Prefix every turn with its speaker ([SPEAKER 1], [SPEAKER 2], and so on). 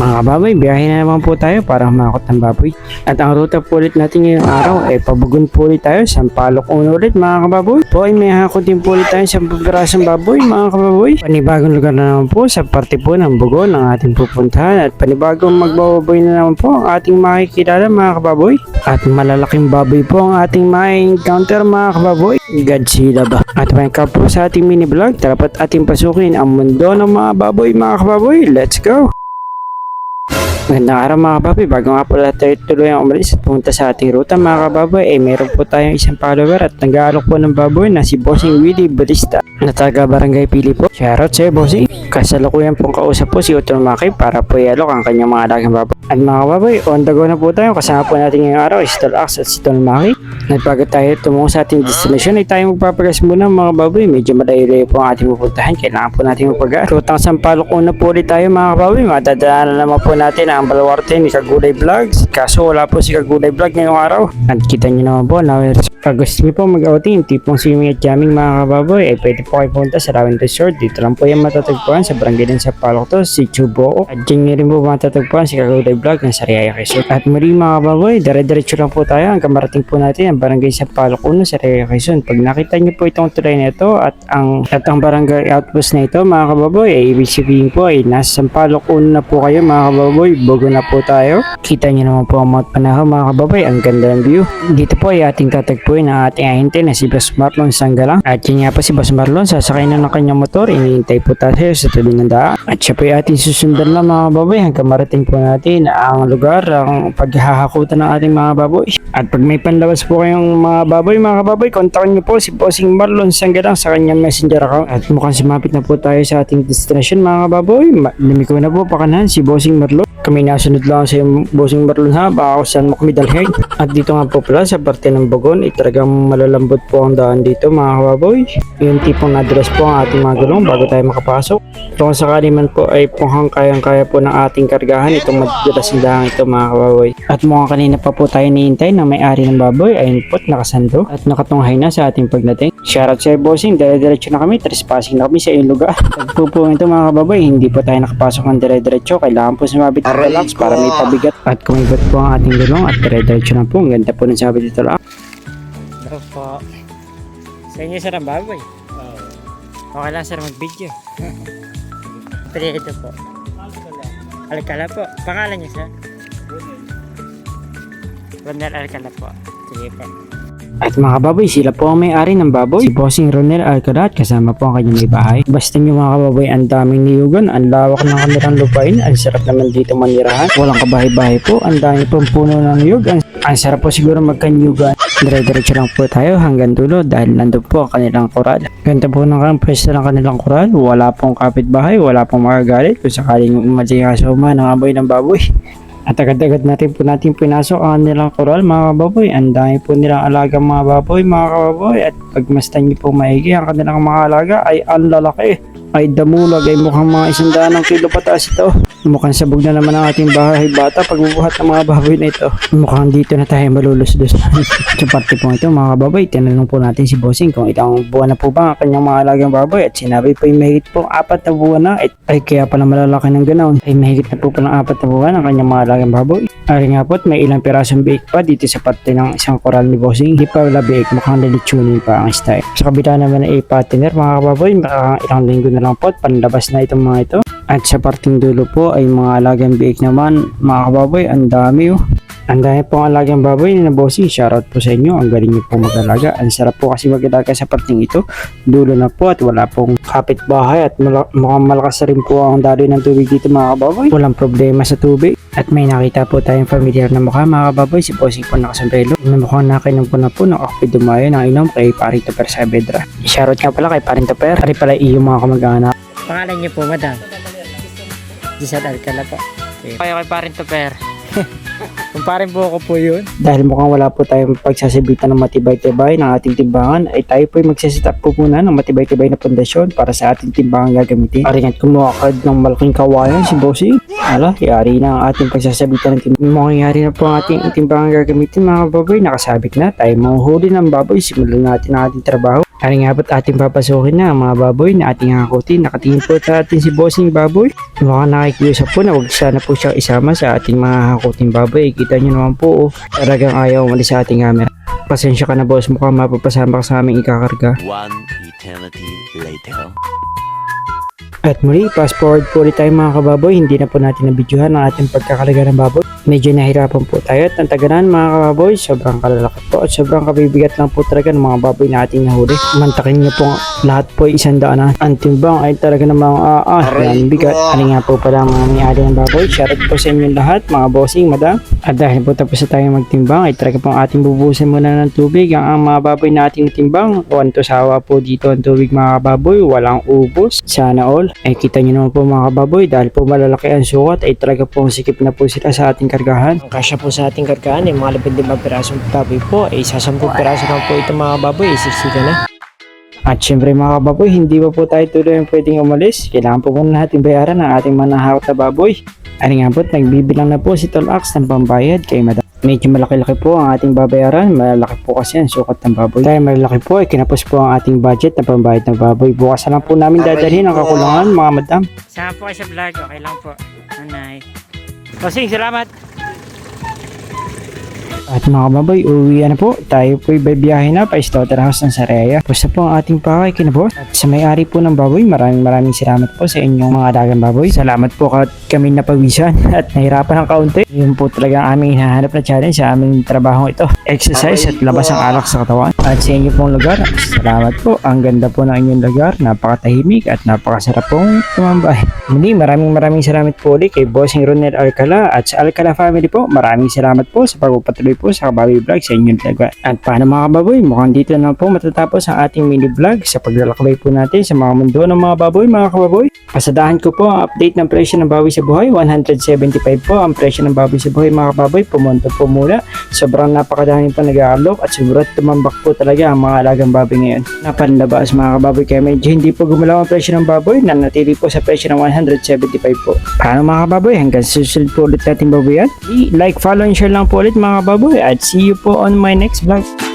[SPEAKER 1] Mga kababoy, biyahe na naman po tayo para humakot ng baboy. At ang ruta po ulit natin ngayong araw ay pabugon po ulit tayo sa Palok Uno ulit mga kababoy. Po ay may hakot din po ulit tayo sa pagkarasang baboy mga kababoy. Panibagong lugar na naman po sa parte po ng bugon ang ating pupuntahan at panibagong magbababoy na naman po ang ating makikilala mga kababoy. At malalaking baboy po ang ating ma-encounter mga kababoy. Godzilla ba? At welcome po sa ating mini vlog. Dapat ating pasukin ang mundo ng mga baboy mga kababoy. Let's go! Magandang araw mga kababoy. Bago nga lahat tayo tuloy ang umalis at pumunta sa ating ruta mga kababoy, eh meron po tayong isang follower at nag-aalok po ng baboy na si Bossing Willie Bautista na taga Barangay Pili po. Shoutout sa'yo Bossing. Kasalukuyan pong kausap po si Utol Maki para po ialok ang kanyang mga alagang baboy. At mga kababoy, on the go na po tayo. Kasama po natin ngayong araw is Tol Ax at si Tol Maki. At bago tayo tumungo sa ating destination ay tayo magpapagas muna mga baboy. Medyo malayo po ang ating pupuntahan. Kailangan po natin magpagas. Rutang Sampalok una po ulit tayo mga kababoy. Matadaanan naman po natin ang baluarte ni Kagulay Vlogs. Kaso wala po si Kagulay Vlog ngayong araw. At kita nyo naman po na pag gusto nyo po mag-outing, tipong swimming at jamming mga kababoy, ay pwede po kayo pumunta sa Rawin Resort. Dito lang po yung matatagpuan sa barangay din sa Palok to, si Chubo. At dyan nyo rin po matatagpuan si Kagulay Vlog ng Sariaya Resort. At muli mga kababoy, dire-diretso lang po tayo hanggang marating po natin ang barangay sa Palok Uno, Sariaya Quezon. Pag nakita nyo po itong tulay na ito at ang, at ang barangay outpost na ito mga kababoy, ay ibig sabihin po ay nasa Sampalok Uno na po kayo mga kababoy. Bogo na po tayo. Kita nyo naman po ang Mount Panahaw mga kababoy. Ang ganda ng view. Dito po ay ating tatagpuin ang ating ahente na si Boss Marlon Sanggalang. At yun nga po si Boss Marlon, sasakay na ng kanyang motor. Inihintay po tayo sa tabi ng daan. At siya po ay ating susundan lang mga kababoy hanggang marating po natin ang lugar, ang paghahakutan ng ating mga baboy. At pag may panlabas po kayong mga baboy, mga kababoy, kontakin niyo po si Bossing Marlon Sanggalang sa kanyang messenger account. At mukhang sumapit na po tayo sa ating destination mga kababoy. Lumiko na po pakanahan si Bossing Marlon. Kami nasunod lang sa yung Bossing Marlon ha, baka kung saan mo kami dalhin. At dito nga po pala sa parte ng Bogon, eh, talagang malalambot po ang daan dito mga kababoy. Yung tipong na-dress po ang ating mga gulong bago tayo makapasok. Ito kung sakali man po ay punghang kayang-kaya po ng ating kargahan itong madalas dahang ito mga kababoy. At mukhang kanina pa po tayo nihintay na may-ari ng baboy ayun po't nakasando at nakatunghay na sa ating pagdating. Shoutout sa bossing, dire-diretso na kami, trespassing na kami sa iyong lugar. Po ito mga kababoy, hindi po tayo nakapasok ng dire-diretso, kailangan po sumabit ng relax para may pabigat at kumibat po ang ating gulong at dire-diretso na po. Ang ganda po ng sabi dito lang. Bro po. Sa inyo sir ang baboy? Okay lang sir mag-video. Pwede ito po. Alcala po. Pangalan niyo sir? Ronel Alcala po. Sige po. At mga baboy, sila po ang may-ari ng baboy. Si Bossing Ronel Alcala at kasama po ang kanyang may bahay. Basta nyo mga kababoy, ang daming niyugan, ang lawak ng kanilang lupain, ang sarap naman dito manirahan. Walang kabahay-bahay po, ang dami pong puno ng niyug. Ang, sarap po siguro magkanyugan. Dire-diretso lang po tayo hanggang dulo dahil nandun po ang kanilang koral. Ganda po ng ang pwesto ng kanilang koral. Wala pong kapitbahay, wala pong magagalit kung sakaling umali ka sa uma ng amoy ng baboy. At agad-agad natin po natin pinasok ang nilang koral mga kababoy. Ang dami po nilang alagang mga baboy mga kababoy. At pagmastan niyo po maigi ang kanilang mga alaga ay ang lalaki. Ay damulag ay mukhang mga isang daan ng kilo pataas ito. Mukhang sabog na naman ang ating bahay bata pagbubuhat ng mga baboy na ito. Mukhang dito na tayo malulusdos. Sa parte po ito mga kababoy, tinanong po natin si Bossing kung ilang buwan na po ba ang kanyang mga alagang baboy at sinabi po ay mahigit po apat na buwan na at ay kaya pala malalaki ng ganoon ay mahigit na po palang apat na buwan ang kanyang mga alagang baboy. Ari nga po at may ilang pirasong bake pa dito sa parte ng isang koral ni Bossing. Hindi pa wala bake, mukhang lalitsunin pa ang style. Sa kabila naman ay patiner mga kababoy, mukhang ilang linggo na lang po at panlabas na itong mga ito. At sa parting dulo po ay mga alagang biik naman mga kababoy, ang dami oh. Ang dami pong alagang baboy na bossing. Shoutout po sa inyo. Ang galing niyo po mag-alaga. Ang sarap po kasi mag-alaga sa parting ito. Dulo na po at wala pong kapitbahay at mala- mukhang malakas na rin po ang daloy ng tubig dito mga kababoy. Walang problema sa tubig. At may nakita po tayong familiar na mukha mga kababoy. Si bossing po nakasombrelo. Na mukhang nakainom po na po ng Akpi Dumayo ng inom kay Paring Toper Saavedra. Shoutout nga pala kay Paring Toper. Pari pala iyo mga kamag-anak. Pangalan niyo po, madam? Giselle Alcala po. Okay. Kayo kay Paring Toper.
[SPEAKER 2] Kumparin po ako po yun.
[SPEAKER 1] Dahil mukhang wala po tayong pagsasabitan ng matibay-tibay ng ating timbangan, ay tayo po ay magsaset up po muna ng matibay-tibay na pundasyon para sa ating timbangan gagamitin. Aring at kumuha ka ng malaking kawayan si Bossy. Ala, yari na ang ating pagsasabitan ng timbangan. Mukhang yari na po ang ating timbangan gagamitin mga baboy. Nakasabik na, tayo mahuhuli ng baboy. Simulan natin ang ating trabaho. Aring nga ba't ating papasukin na mga baboy na ating hakutin. Nakatingin po sa atin si Bossing baboy. Mukhang nakikiusap po na huwag sana po siyang isama sa ating mga hakuting baboy. Kita nyo naman po, oh, talagang ayaw umalis sa ating camera. Pasensya ka na boss, mukhang mapapasama ka sa aming ikakarga.
[SPEAKER 3] One eternity later.
[SPEAKER 1] At muli, fast forward po ulit tayo mga kababoy. Hindi na po natin nabidyohan ang ating pagkakalaga ng baboy. Medyo nahirapan po tayo at ang taganan mga kababoy. Sobrang kalalaki po at sobrang kabibigat lang po talaga ng mga baboy na ating nahuli. Mantakin niyo po lahat po ay isang daan na. Ang timbang ay talaga namang ah, ah, yan bigat. Ano nga po pala mga may-ari ng baboy. Shoutout po sa inyong lahat mga bossing, madam. At dahil po tapos na tayo magtimbang ay talaga pong ating bubusin muna ng tubig. Ang, ang mga baboy na ating timbang. One to sawa po dito ang tubig mga kababoy. Walang ubos. Sana all. Ay kita nyo naman po mga kababoy dahil po malalaki ang sukat ay talaga pong sikip na po sila sa ating kargahan. Ang kasya po sa ating kargahan ay mga 15 pirasong baboy po ay sa 10 piraso lang po ito mga baboy ay siksika na. At syempre mga kababoy, hindi pa po tayo tuloy ang pwedeng umalis. Kailangan po muna natin bayaran ang ating manahawat na baboy. Ano nga po, nagbibilang na po si Tolax ng pambayad kay Madam. Medyo malaki-laki po ang ating babayaran. Malalaki po kasi ang sukat ng baboy. Dahil malaki po, ay kinapos po ang ating budget na pambayad ng baboy. Bukas na lang po namin dadalhin ang kakulangan mga madam.
[SPEAKER 2] Sama po kayo sa vlog. Okay lang po. Nanay. Bossing, salamat.
[SPEAKER 1] At mga kababoy, uwi na po. Tayo po'y babiyahin na pa Slaughterhouse ng Sareya. Tapos na po ang ating pakay kinabos. At sa may-ari po ng baboy, maraming maraming salamat po sa inyong mga dagang baboy. Salamat po at kami napawisan at nahirapan ng kaunti. Yun po talaga ang aming hinahanap na challenge sa aming trabaho ito. Exercise at labas ang alak sa katawan. At sa inyo pong lugar, salamat po. Ang ganda po ng inyong lugar. Napakatahimik at napakasarap pong tumambay. Muli, maraming maraming salamat po ulit kay Bossing Ronel Alcala at sa Alcala family po. Maraming salamat po sa pagpapatuloy po sa Kababoy Vlog sa inyong lugar. At paano mga kababoy, mukhang dito na po matatapos ang ating mini vlog sa paglalakbay po natin sa mga mundo ng mga baboy, mga kababoy. Pasadahan ko po ang update ng presyo ng baboy sa buhay. 175 po ang presyo ng baboy sa buhay, mga kababoy. Pumunta po muna. Sobrang napakadami pa nag-aalok at siguro tumambak po talaga ang mga alagang baboy ngayon. Napanlabas mga kababoy kaya medyo hindi po gumalaw ang presyo ng baboy na natili po sa presyo ng 175 po. Paano mga kababoy? Hanggang susunod po ulit natin baboyan. I- Like, follow, and share lang po ulit mga kababoy at see you po on my next vlog.